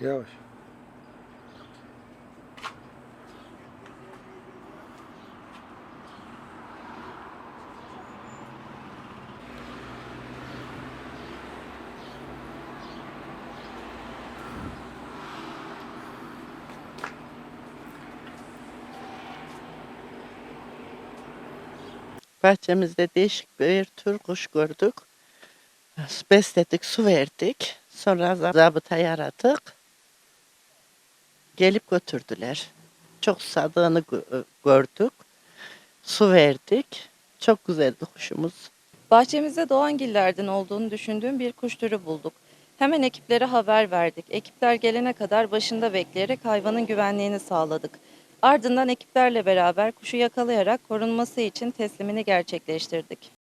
Yavaş. Bahçemizde değişik bir tür kuş gördük. Besledik, su verdik. Sonra zab- zabıtayı aradık. Gelip götürdüler. Çok sadığını gö- gördük. Su verdik. Çok güzeldi kuşumuz. Bahçemizde doğangillerden olduğunu düşündüğüm bir kuş türü bulduk. Hemen ekiplere haber verdik. Ekipler gelene kadar başında bekleyerek hayvanın güvenliğini sağladık. Ardından ekiplerle beraber kuşu yakalayarak korunması için teslimini gerçekleştirdik.